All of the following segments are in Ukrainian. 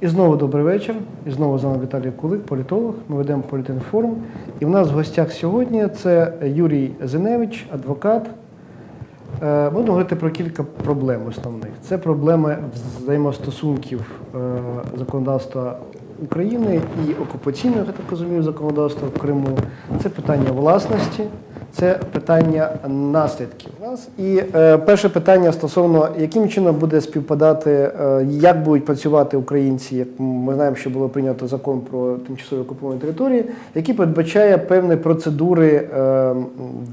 І знову добрий вечір. І знову з вами Віталій Кулик, політолог. Ми ведемо політинформ. І в нас в гостях сьогодні це Юрій Зиневич, адвокат. Е, Будемо говорити про кілька проблем основних. Це проблеми взаємостосунків е, законодавства України і окупаційного, я так розумію, законодавства в Криму. Це питання власності, це питання наслідків. І е, перше питання стосовно яким чином буде співпадати, е, як будуть працювати українці, як ми знаємо, що було прийнято закон про тимчасові окуповані території, який передбачає певні процедури е,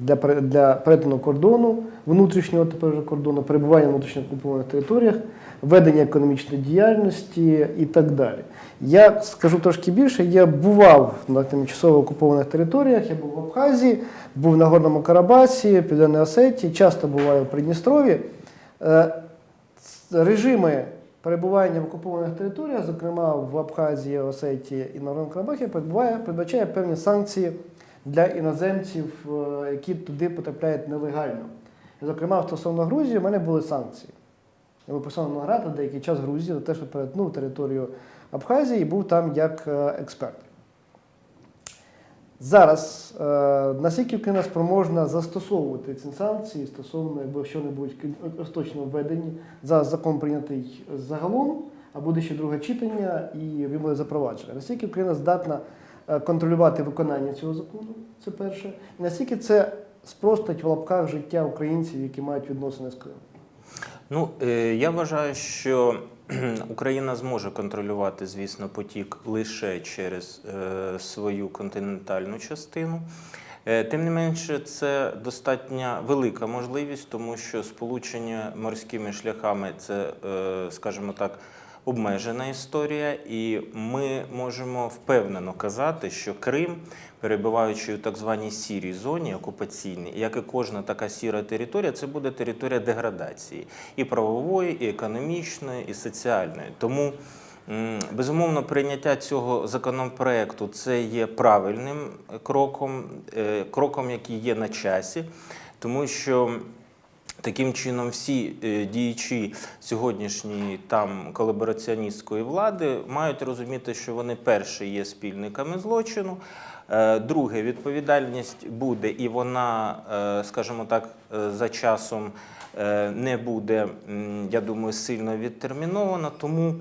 для, для перетину кордону, внутрішнього тепер вже кордону, перебування внутрішньо окупованих територіях, ведення економічної діяльності і так далі. Я скажу трошки більше, я бував на тимчасово окупованих територіях, я був в Абхазії, був на Горному Карабасі, Південній Осетії, часто буваю в Придністрові. Е, Режими перебування в окупованих територіях, зокрема в Абхазії, Осетії і на Горному Карабахі, передбачає певні санкції для іноземців, е, які туди потрапляють нелегально. Зокрема, стосовно Грузії, в мене були санкції. Я посадовий награда деякий час Грузії за те, що перетнув територію Абхазії і був там як е, експерт. Зараз е, наскільки Україна спроможна застосовувати ці санкції стосовно, якби якщо вони будуть остаточно введені, за закон прийнятий загалом, а буде ще друге читання і він буде запроваджений. Наскільки Україна здатна е, контролювати виконання цього закону, це перше. І наскільки це спростить в лапках життя українців, які мають відносини з Кримом? Ну, е, я вважаю, що Україна зможе контролювати, звісно, потік лише через е, свою континентальну частину. Е, Тим не менше, це достатньо велика можливість, тому що сполучення морськими шляхами це, скажімо так, обмежена історія, і ми можемо впевнено казати, що Крим, перебуваючи у так званій сірій зоні окупаційній, як і кожна така сіра територія, це буде територія деградації і правової, і економічної, і соціальної. Тому Безумовно, прийняття цього законопроекту це є правильним кроком, е, кроком, який є на часі, тому що Таким чином, всі е, діячі сьогоднішньої там колабораціоністської влади мають розуміти, що вони перші є спільниками злочину. Е, Друге, відповідальність буде, і вона, е, скажімо так, е, за часом не буде, я думаю, сильно відтермінована. Тому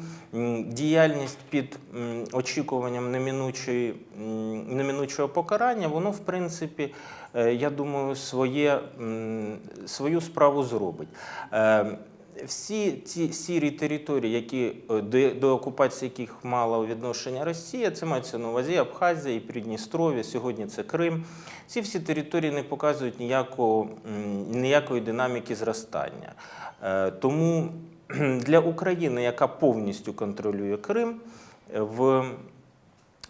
діяльність під очікуванням неминучої, неминучого покарання, воно в принципі, я думаю, своє, свою справу зробить. Всі ці сірі території, які е, до, до окупації яких мала відношення Росія, це мається на увазі Абхазія і Придністров'я, сьогодні це Крим. Ці всі території не показують ніякого, ніякої динаміки зростання. Е, Тому для України, яка повністю контролює Крим, е, в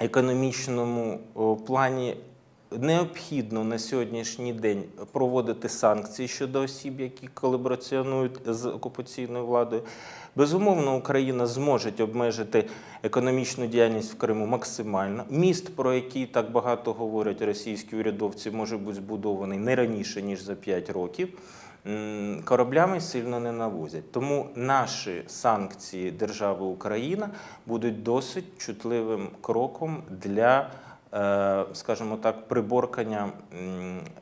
економічному плані необхідно на сьогоднішній день проводити санкції щодо осіб, які колабораціонують з окупаційною владою. Безумовно, Україна зможе обмежити економічну діяльність в Криму максимально. Міст, про який так багато говорять російські урядовці, може бути збудований не раніше ніж за 5 років. Кораблями сильно не навозять. Тому наші санкції держави Україна будуть досить чутливим кроком для, скажімо так, приборкання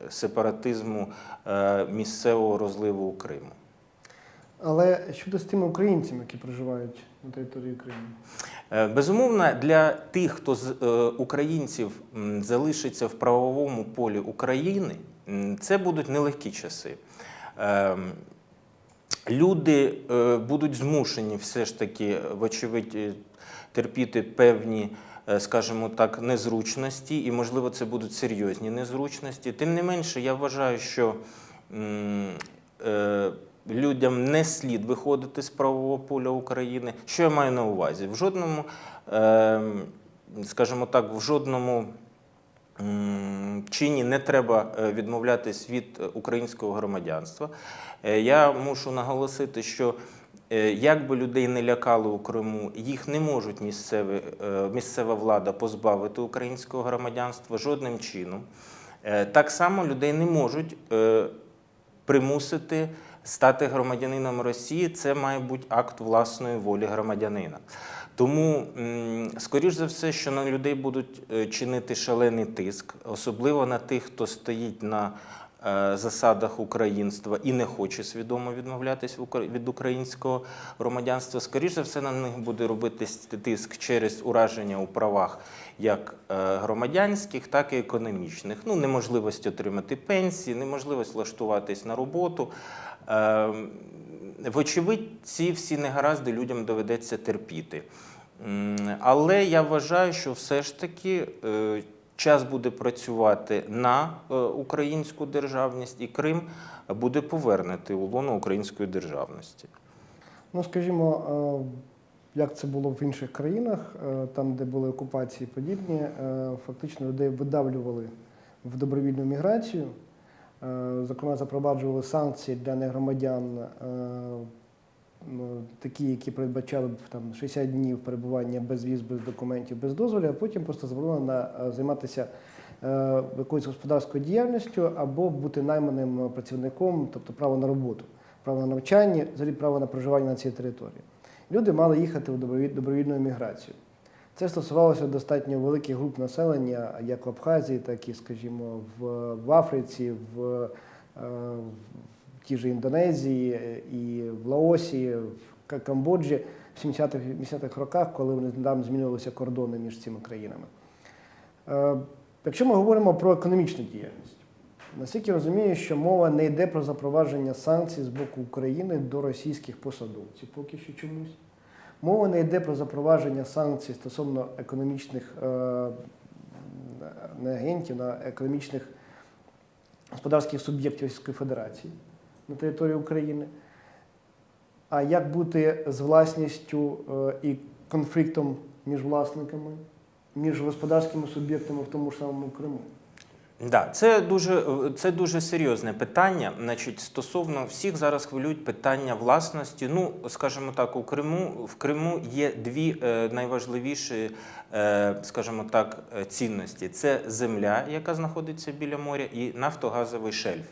сепаратизму е, місцевого розливу у Криму. Але щодо з тими українцями, які проживають на території Криму? Е, Безумовно, для тих, хто з е, українців залишиться в правовому полі України, це будуть нелегкі часи. Ем, Люди е, будуть змушені все ж таки, вочевидь, е, терпіти певні, е, скажімо так, незручності, і, можливо, це будуть серйозні незручності. Тим не менше, я вважаю, що е, людям не слід виходити з правового поля України. Що я маю на увазі? В жодному, е, скажімо так, в жодному. Чині не треба е, відмовлятись від е, українського громадянства. Е, Я мушу наголосити, що е, як би людей не лякали у Криму, їх не можуть місцеві, е, місцева влада позбавити українського громадянства жодним чином. Е, Так само людей не можуть е, примусити стати громадянином Росії це має бути акт власної волі громадянина. Тому, скоріш за все, що на людей будуть е, чинити шалений тиск, особливо на тих, хто стоїть на е, засадах українства і не хоче свідомо відмовлятись від українського громадянства. Скоріш за все, на них буде робитись тиск через ураження у правах як е, громадянських, так і економічних. Ну, неможливість отримати пенсії, неможливість влаштуватись на роботу. Е, Вочевидь, ці всі негаразди людям доведеться терпіти. Але я вважаю, що все ж таки е, час буде працювати на е, українську державність, і Крим буде повернути у лоно української державності. Ну, скажімо, е, як це було в інших країнах, е, там, де були окупації подібні, фактично людей видавлювали в добровільну міграцію. Зокрема, запроваджували санкції для негромадян, такі, які передбачали б там 60 днів перебування без віз, без документів, без дозволів, а потім просто заборонено е, займатися е, якоюсь господарською діяльністю або бути найманим працівником, тобто право на роботу, право на навчання, взагалі право на проживання на цій території. Люди мали їхати добровіль- добровільну еміграцію. Це стосувалося достатньо великих груп населення, як в Абхазії, так і, скажімо, в, в Африці, в, е, в тій же Індонезії, е, і в Лаосі, в Камбоджі в 70-х 80-х роках, коли вони там змінювалися кордони між цими країнами. Е, Якщо ми говоримо про економічну діяльність, наскільки розумію, що мова не йде про запровадження санкцій з боку України до російських посадовців, поки що чомусь. Мова не йде про запровадження санкцій стосовно економічних не агентів, на економічних господарських суб'єктів Російської Федерації на території України. А як бути з власністю е, і конфліктом між власниками, між господарськими суб'єктами в тому ж самому Криму? Да, це дуже, це дуже серйозне питання. Значить, стосовно всіх зараз хвилюють питання власності. Ну, скажімо так, у Криму в Криму є дві е, найважливіші, е, скажімо так, е, цінності: це земля, яка знаходиться біля моря, і нафтогазовий шельф.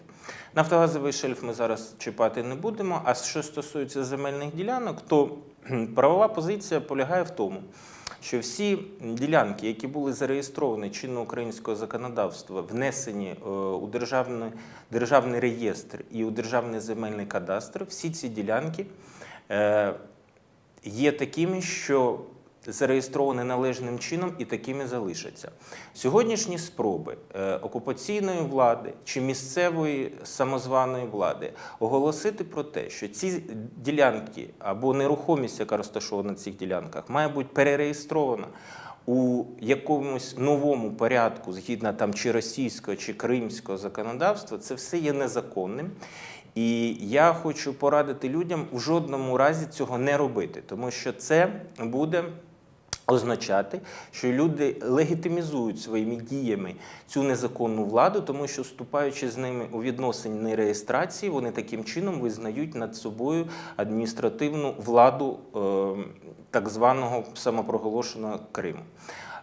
Нафтогазовий шельф ми зараз чіпати не будемо. А що стосується земельних ділянок, то правова позиція полягає в тому, що всі ділянки, які були зареєстровані чинно українського законодавства, внесені е, у державний, державний реєстр і у державний земельний кадастр, всі ці ділянки е, є такими, що зареєстровані належним чином і такими залишаться. Сьогоднішні спроби е, окупаційної влади чи місцевої самозваної влади оголосити про те, що ці ділянки або нерухомість, яка розташована на цих ділянках, має бути перереєстрована у якомусь новому порядку, згідно там чи російського, чи кримського законодавства, це все є незаконним. І я хочу порадити людям в жодному разі цього не робити, тому що це буде означати, що люди легітимізують своїми діями цю незаконну владу, тому що вступаючи з ними у відносини реєстрації, вони таким чином визнають над собою адміністративну владу е, так званого самопроголошеного Криму.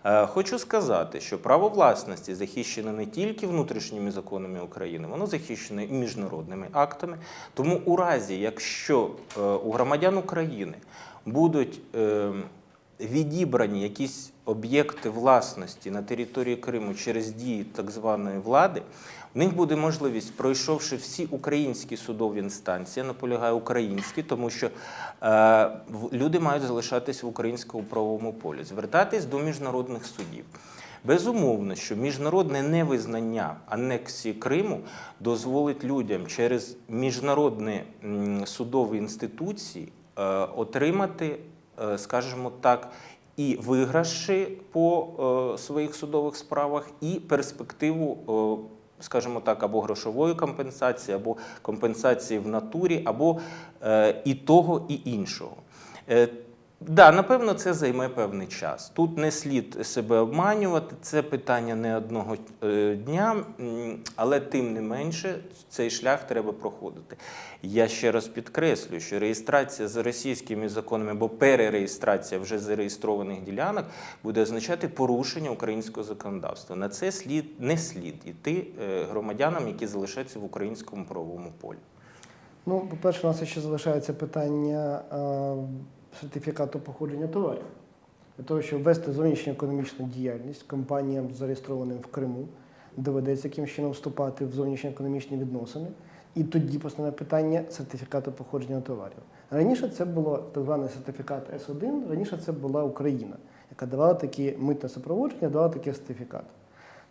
Е, Хочу сказати, що право власності захищене не тільки внутрішніми законами України, воно захищене і міжнародними актами. Тому у разі, якщо е, у громадян України будуть е, відібрані якісь об'єкти власності на території Криму через дії так званої влади, у них буде можливість, пройшовши всі українські судові інстанції, я наполягаю українські, тому що е, люди мають залишатись в українському правовому полі, звертатись до міжнародних судів. Безумовно, що міжнародне невизнання анексії Криму дозволить людям через міжнародні судові інституції е, отримати, скажімо так, і виграші по е, своїх судових справах, і перспективу. е, Скажімо так, або грошової компенсації, або компенсації в натурі, або е, і того, і іншого. Е, Да, напевно, це займе певний час. Тут не слід себе обманювати, це питання не одного е, дня, але тим не менше цей шлях треба проходити. Я ще раз підкреслюю, що реєстрація за російськими законами або перереєстрація вже зареєстрованих ділянок буде означати порушення українського законодавства. На це слід не слід іти е, громадянам, які залишаються в українському правовому полі. Ну, по-перше, у нас ще залишається питання е, сертифікату походження товарів. Для того, щоб ввести зовнішню економічну діяльність компаніям, зареєстрованим в Криму, доведеться яким чином вступати в зовнішні економічні відносини. І тоді постане питання сертифікату походження товарів. Раніше це було так званий сертифікат С1, раніше це була Україна, яка давала такі митне супроводження, давала такий сертифікат.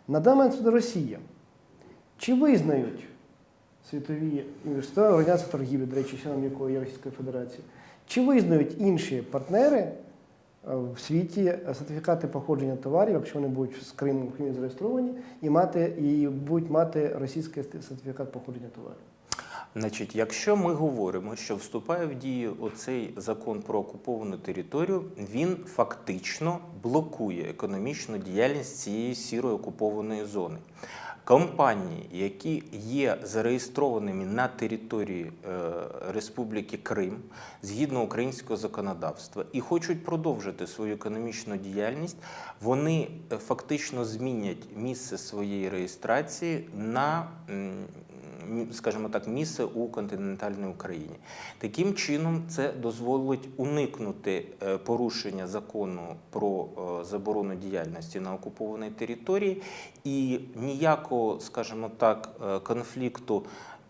На даний момент Росія. Чи визнають світові університети, організація торгівлі, до речі, членом якої є Російської Федерації, чи визнають інші партнери е, в світі сертифікати походження товарів, якщо вони будуть з Криму в Кримі зареєстровані, і мати і будуть мати російський сертифікат походження товарів? Значить, якщо ми говоримо, що вступає в дію оцей закон про окуповану територію, він фактично блокує економічну діяльність цієї сірої окупованої зони. Компанії, які є зареєстрованими на території е, Республіки Крим згідно українського законодавства і хочуть продовжити свою економічну діяльність, вони е, фактично змінять місце своєї реєстрації на скажімо так, місце у континентальній Україні. Таким чином, це дозволить уникнути е, порушення закону про е, заборону діяльності на окупованій території і ніякого, скажімо так, е, конфлікту.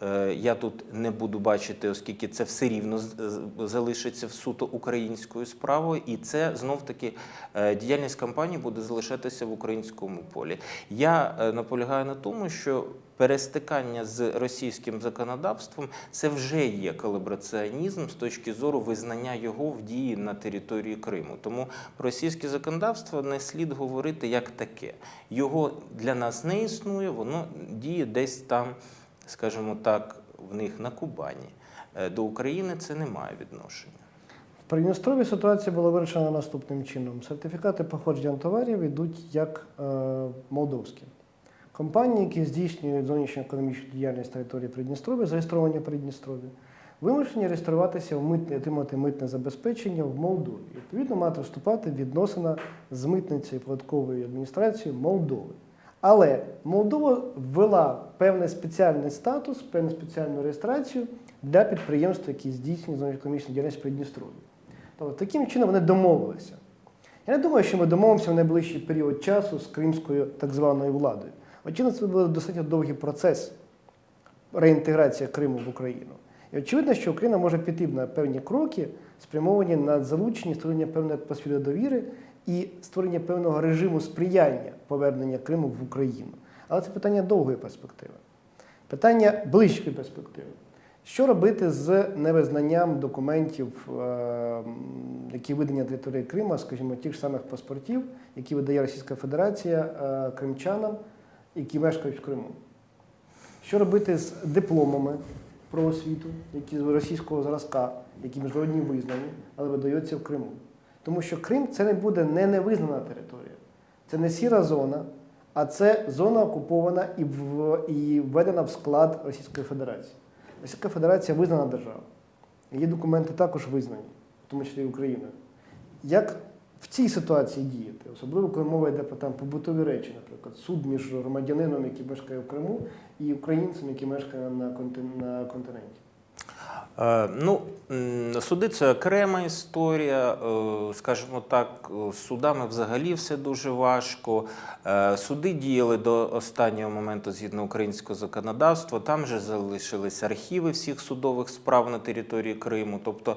Е, Я тут не буду бачити, оскільки це все рівно залишиться в суто українською справою, і це знов таки е, діяльність компанії буде залишатися в українському полі. Я е, наполягаю на тому, що перестикання з російським законодавством це вже є колабораціонізм з точки зору визнання його в дії на території Криму. Тому про російське законодавство не слід говорити як таке. Його для нас не існує, воно діє десь там, скажімо так, в них на Кубані. Е, До України це не має відношення. В Придністров'ї ситуація була вирішена наступним чином: сертифікати походження товарів йдуть як е, молдовські. Компанії, які здійснюють зовнішню економічну діяльність території Придністров'я, зареєстровані в Придністров'ї, вимушені реєструватися в митне, отримати митне забезпечення в Молдові. Відповідно, мати вступати в відносина з митницею податковою адміністрацією Молдови. Але Молдова ввела певний спеціальний статус, певну спеціальну реєстрацію для підприємств, які здійснюють економічну діяльність в Придністров'ї. Тобто таким чином вони домовилися. Я не думаю, що ми домовимося в найближчий період часу з кримською так званою владою. Очевидно, це буде достатньо довгий процес реінтеграції Криму в Україну. І очевидно, що Україна може піти на певні кроки, спрямовані на залучення створення певної атмосфери довіри і створення певного режиму сприяння повернення Криму в Україну. Але це питання довгої перспективи. Питання близької перспективи. Що робити з невизнанням документів, е, які видані на території Криму, скажімо, тих ж самих паспортів, які видає Російська Федерація е, кримчанам, які мешкають в Криму? Що робити з дипломами про освіту, які з російського зразка, які міжнародні визнані, але видаються в Криму? Тому що Крим це не буде не невизнана територія, це не сіра зона, а це зона окупована і, в, і введена в склад Російської Федерації. Російська Федерація визнана держава. Її документи також визнані, в тому числі і Україною. Як в цій ситуації діяти? Особливо, коли мова йде про там побутові речі, наприклад, суд між громадянином, який мешкає в Криму, і українцем, який мешкає на, контин- на континенті. Е, Ну, суди це окрема історія. Е, Скажімо так, з судами взагалі все дуже важко. Е, Суди діяли до останнього моменту згідно українського законодавства. Там же залишились архіви всіх судових справ на території Криму. Тобто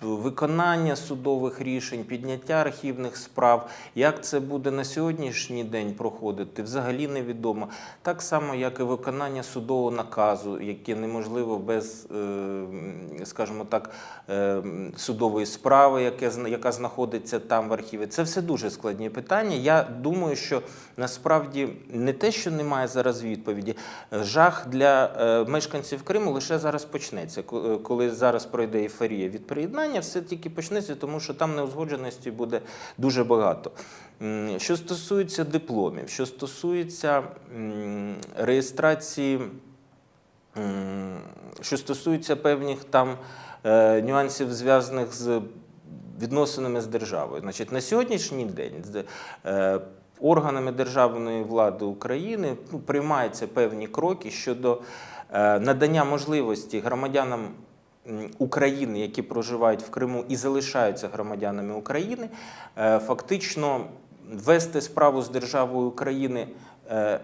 виконання судових рішень, підняття архівних справ. Як це буде на сьогоднішній день проходити, взагалі невідомо. Так само, як і виконання судового наказу, яке неможливо без, е, скажімо так, е, судової справи, яка знаходиться там в архіві. Це все дуже складні питання. Я думаю, що насправді не те, що немає зараз відповіді, жах для е, мешканців Криму лише зараз почнеться. Коли зараз пройде ейфорія від приєднання, все тільки почнеться, тому що там неузгодженості буде дуже багато. Що стосується дипломів, що стосується реєстрації, що стосується певних там е, нюансів, зв'язаних з відносинами з державою. Значить, на сьогоднішній день е, органами державної влади України ну, приймаються певні кроки щодо е, надання можливості громадянам України, які проживають в Криму і залишаються громадянами України, е, фактично вести справу з державою України е,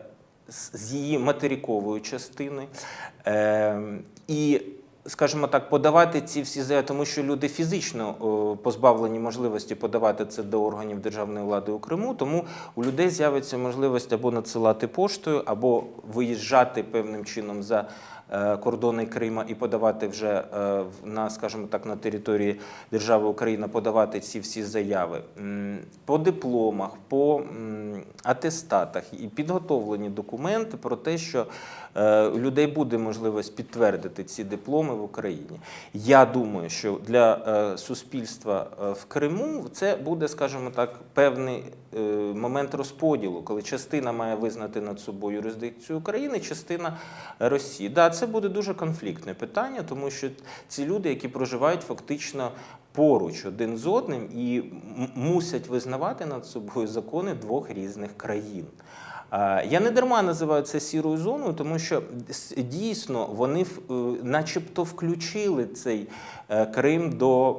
з її материковою частиною. Е, І скажімо так, подавати ці всі заяви, тому що люди фізично позбавлені можливості подавати це до органів державної влади у Криму. Тому у людей з'явиться можливість або надсилати поштою, або виїжджати певним чином за кордони Крима і подавати вже е, на, скажімо так, на території держави Україна подавати ці всі заяви. По дипломах, по атестатах і підготовлені документи про те, що е, у людей буде можливість підтвердити ці дипломи в Україні. Я думаю, що для е, суспільства е, в Криму це буде, скажімо так, певний е, момент розподілу, коли частина має визнати над собою юрисдикцію України, частина Росії. Да, це буде дуже конфліктне питання, тому що ці люди, які проживають фактично поруч один з одним і мусять визнавати над собою закони двох різних країн. Я не дарма називаю це сірою зоною, тому що дійсно вони е, начебто включили цей Крим до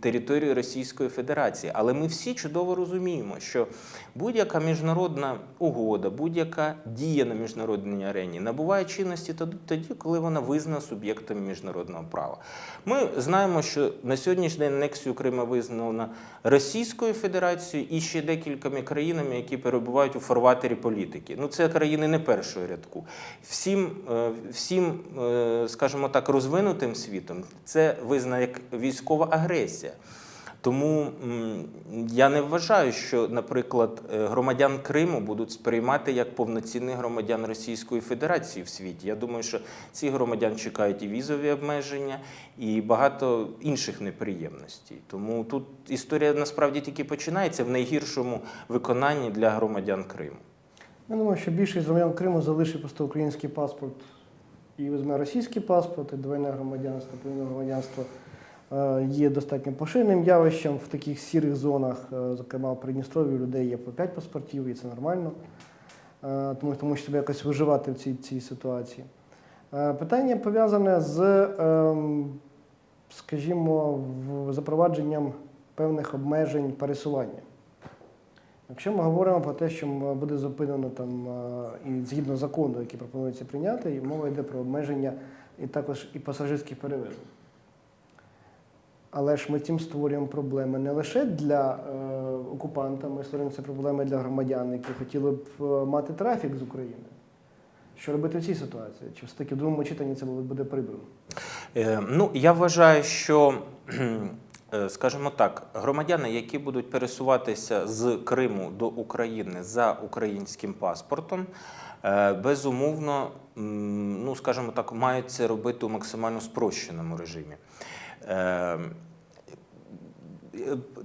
території Російської Федерації. Але ми всі чудово розуміємо, що будь-яка міжнародна угода, будь-яка дія на міжнародній арені набуває чинності тоді- коли вона визнана суб'єктом міжнародного права. Ми знаємо, що на сьогоднішній день анексію Крима визнано Російською Федерацією і ще декількома країнами, які перебувають у фарватері політики. Ну, це країни не першого рядку. Всім, е, всім, е, скажімо так, розвинутим світом це визнано як військова агресія. Тому я не вважаю, що, наприклад, е, громадян Криму будуть сприймати як повноцінних громадян Російської Федерації в світі. Я думаю, що ці громадян чекають і візові обмеження, і багато інших неприємностей. Тому тут історія насправді тільки починається в найгіршому виконанні для громадян Криму. Я думаю, що більшість громадян Криму залишить просто український паспорт і візьме російський паспорт, і двойне громадянство, подвійне громадянство е, є достатньо поширеним явищем в таких сірих зонах. Е, Зокрема, в Придністров'ї у людей є по 5 паспортів, і це нормально, Е, тому, що треба якось виживати в цій, цій ситуації. Питання пов'язане з, ем, скажімо, запровадженням певних обмежень пересування. Якщо ми говоримо про те, що буде зупинено там і згідно закону, який пропонується прийняти, мова йде про обмеження і також і пасажирських перевезень. Але ж ми цим створюємо проблеми не лише для е, окупанта, ми створюємо це проблеми для громадян, які хотіли б е, мати трафік з України. Що робити в цій ситуації? Чи все-таки в другому читанні це буде прибрано? Е, Ну, я вважаю, що, скажімо так, громадяни, які будуть пересуватися з Криму до України за українським паспортом, е, безумовно, ну, скажімо так, мають це робити у максимально спрощеному режимі.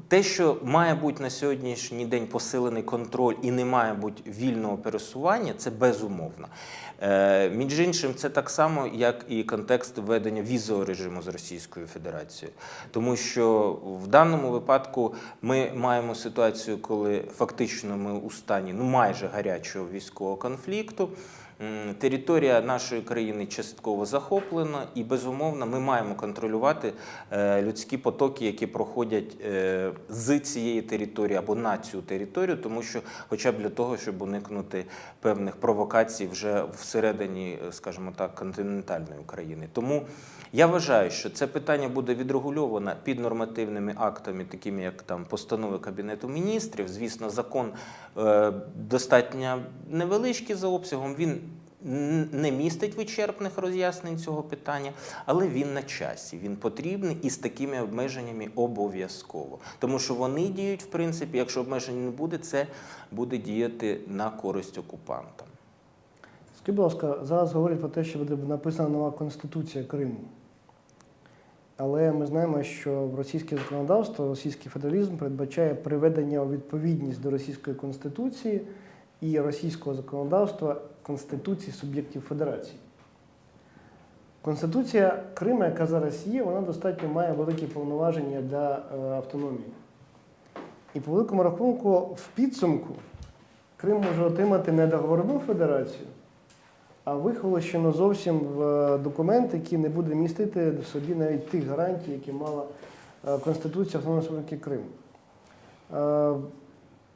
Те, що має бути на сьогоднішній день посилений контроль і не має бути вільного пересування, це безумовно. Е, Між іншим, це так само, як і контекст введення візового режиму з Російською Федерацією. Тому що в даному випадку ми маємо ситуацію, коли фактично ми у стані ну майже гарячого військового конфлікту. Територія нашої країни частково захоплена, і безумовно ми маємо контролювати е, людські потоки, які проходять е, з цієї території або на цю територію, тому що, хоча б для того, щоб уникнути певних провокацій вже всередині, е, скажімо так, континентальної України. Тому я вважаю, що це питання буде відрегульовано під нормативними актами, такими як там постанови Кабінету міністрів. Звісно, закон достатньо невеличкий за обсягом. Він не містить вичерпних роз'яснень цього питання, але він на часі. Він потрібний і з такими обмеженнями обов'язково. Тому що вони діють, в принципі, якщо обмежень не буде, це буде діяти на користь окупантам. Скажіть, будь ласка, зараз говорять про те, що буде написана нова Конституція Криму. Але ми знаємо, що російське законодавство, російський федералізм передбачає приведення у відповідність до російської конституції і російського законодавства Конституції суб'єктів федерації. Конституція Криму, яка зараз є, вона достатньо має великі повноваження для е, автономії. І по великому рахунку, в підсумку Крим може отримати не договорну федерацію, а вихолощено зовсім в е, документ, який не буде містити в собі навіть тих гарантій, які мала е, Конституція Автономної Республіки Крим.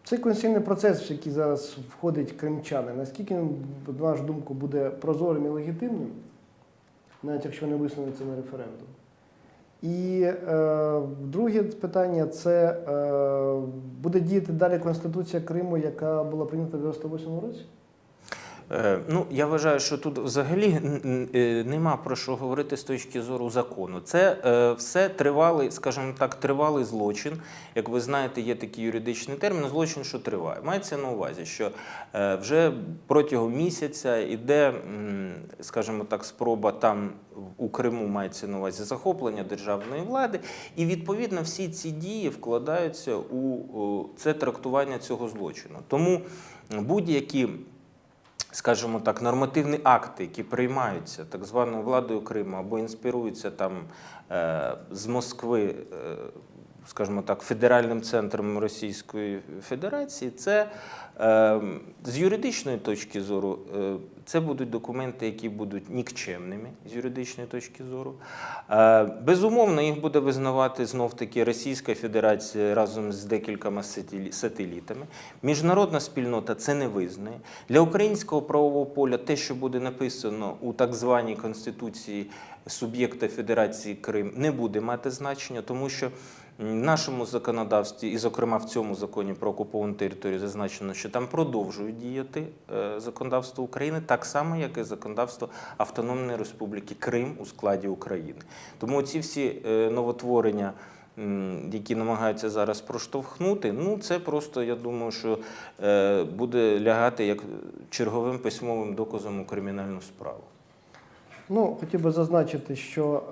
Цей конституційний процес, в який зараз входить кримчани, наскільки, він, на вашу думку, буде прозорим і легітимним, навіть якщо не висунеться на референдум? І е, друге питання це е, буде діяти далі Конституція Криму, яка була прийнята в 98 році? Е, Ну, я вважаю, що тут взагалі е, нема про що говорити з точки зору закону. Це е, все тривалий, скажімо так, тривалий злочин. Як ви знаєте, є такий юридичний термін злочин, що триває. Мається на увазі, що вже протягом місяця іде, м, скажімо так, спроба там у Криму мається на увазі захоплення державної влади, і відповідно всі ці дії вкладаються у це трактування цього злочину. Тому будь-які скажімо так, нормативні акти, які приймаються так званою владою Криму або інспіруються там е, з Москви, е, скажімо так, федеральним центром Російської Федерації, це е, з юридичної точки зору, е, це будуть документи, які будуть нікчемними з юридичної точки зору. Е, безумовно, їх буде визнавати знов таки Російська Федерація разом з декількома сателітами. Міжнародна спільнота це не визнає. Для українського правового поля те, що буде написано у так званій конституції суб'єкта Федерації Крим, не буде мати значення, тому що нашому законодавстві, і, зокрема, в цьому законі про окуповану територію зазначено, що там продовжують діяти е, законодавство України, так само, як і законодавство Автономної Республіки Крим у складі України. Тому ці всі е, новотворення. Які намагаються зараз проштовхнути, ну це просто я думаю, що е, буде лягати як черговим письмовим доказом у кримінальну справу. Ну, хотів би зазначити, що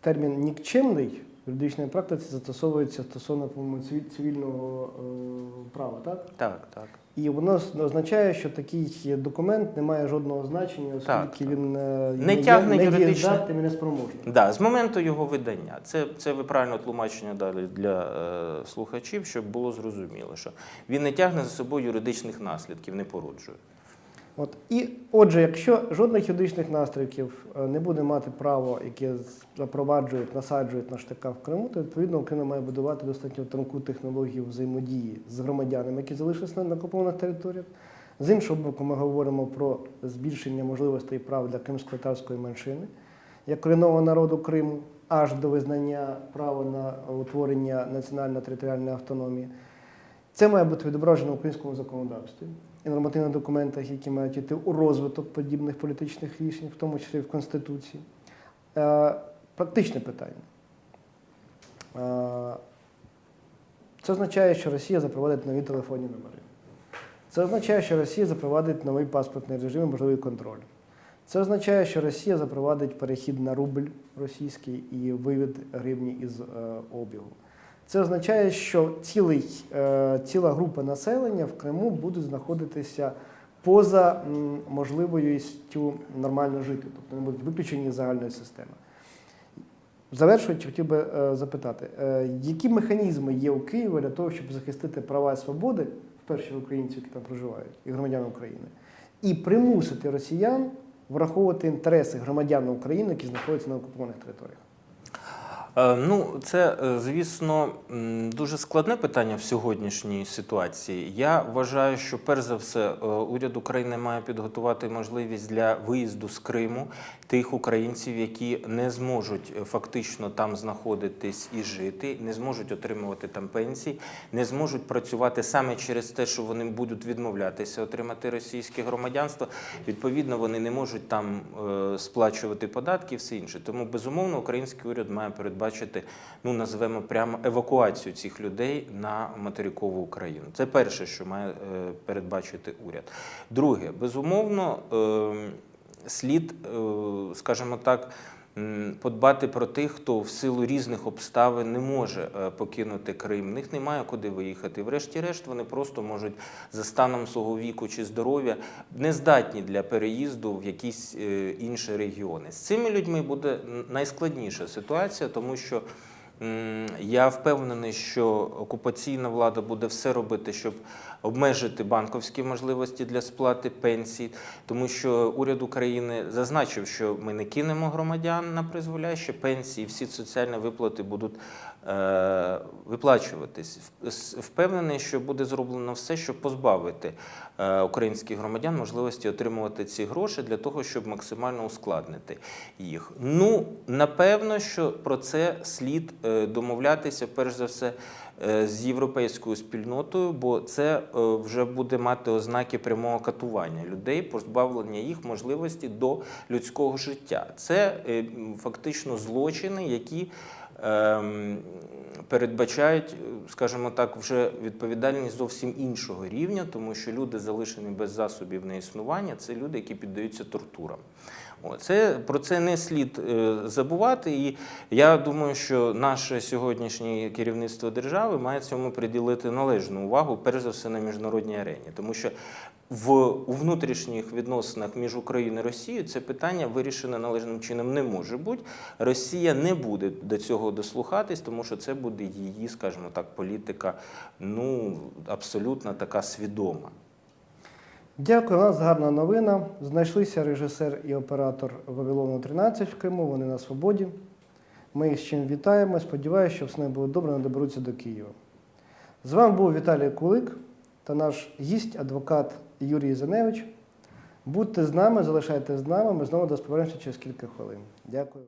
термін нікчемний в юридичній практиці застосовується стосовно по-моєму, цивільного е, права, так? Так, так. І воно означає, що такий документ не має жодного значення, оскільки Так, він е, Не є- тягне не дієздатним і неспроможним. Да, з моменту його видання. Це, це ви правильно тлумачення дали для е, слухачів, щоб було зрозуміло, що він не тягне за собою юридичних наслідків, не породжує. От і отже, якщо жодних юридичних наслідків е, не буде мати право, яке запроваджують, насаджують на штика в Криму, то відповідно Україна має будувати достатньо тонку технологію взаємодії з громадянами, які залишилися на окупованих територіях. З іншого боку, ми говоримо про збільшення можливостей і прав для кримсько-татарської меншини, як корінного народу Криму, аж до визнання права на утворення національно-територіальної автономії. Це має бути відображено в українському законодавстві і нормативних документах, які мають йти у розвиток подібних політичних рішень, в тому числі в Конституції. Е, Практичне питання. Е, Це означає, що Росія запровадить нові телефонні номери. Це означає, що Росія запровадить новий паспортний режим і можливий контроль. Це означає, що Росія запровадить перехід на рубль російський і вивід гривні із е, обігу. Це означає, що цілий, е, ціла група населення в Криму буде знаходитися поза можливістю нормально жити, тобто вони будуть виключені з загальної системи. Завершуючи, хотів би е, запитати, е, які механізми є у Києві для того, щоб захистити права і свободи, в першу чергу українців, які там проживають, і громадян України, і примусити росіян враховувати інтереси громадян України, які знаходяться на окупованих територіях? Е, Ну, це, е, звісно, дуже складне питання в сьогоднішній ситуації. Я вважаю, що перш за все е, уряд України має підготувати можливість для виїзду з Криму тих українців, які не зможуть фактично там знаходитись і жити, не зможуть отримувати там пенсії, не зможуть працювати саме через те, що вони будуть відмовлятися отримати російське громадянство. Відповідно, вони не можуть там сплачувати податки і все інше. Тому безумовно український уряд має передбачити, ну називаємо прямо евакуацію цих людей на материкову Україну. Це перше, що має е, передбачити уряд. Друге, безумовно, е, слід, е, скажімо так. Подбати про тих, хто в силу різних обставин не може е, покинути Крим. В них немає куди виїхати. Врешті-решт, вони просто можуть за станом свого віку чи здоров'я не здатні для переїзду в якісь е, інші регіони. З цими людьми буде найскладніша ситуація, тому що Я впевнений, що окупаційна влада буде все робити, щоб обмежити банковські можливості для сплати пенсій, тому що уряд України зазначив, що ми не кинемо громадян на призволяще, пенсії, всі соціальні виплати будуть е, виплачуватись. Впевнений, що буде зроблено все, щоб позбавити е, українських громадян можливості отримувати ці гроші для того, щоб максимально ускладнити їх. Ну, напевно, що про це слід е, домовлятися, перш за все, з європейською спільнотою, бо це е, вже буде мати ознаки прямого катування людей, позбавлення їх можливості до людського життя. Це е, фактично злочини, які ем, передбачають, е, скажімо так, вже відповідальність зовсім іншого рівня, тому що люди, залишені без засобів на існування, це люди, які піддаються тортурам. Це, про це не слід е, забувати, і я думаю, що наше сьогоднішнє керівництво держави має цьому приділити належну увагу, перш за все на міжнародній арені, тому що в у внутрішніх відносинах між Україною і Росією це питання вирішене належним чином не може бути. Росія не буде до цього дослухатись, тому що це буде її, скажімо так, політика, ну абсолютно така свідома. Дякую, у нас гарна новина. Знайшлися режисер і оператор Вавилону 13 в Криму, вони на свободі. Ми їх з чим вітаємо. Сподіваюся, що все не буде добре, не доберуться до Києва. З вами був Віталій Кулик та наш гість, адвокат Юрій Заневич. Будьте з нами, залишайтесь з нами. Ми знову до через кілька хвилин. Дякую.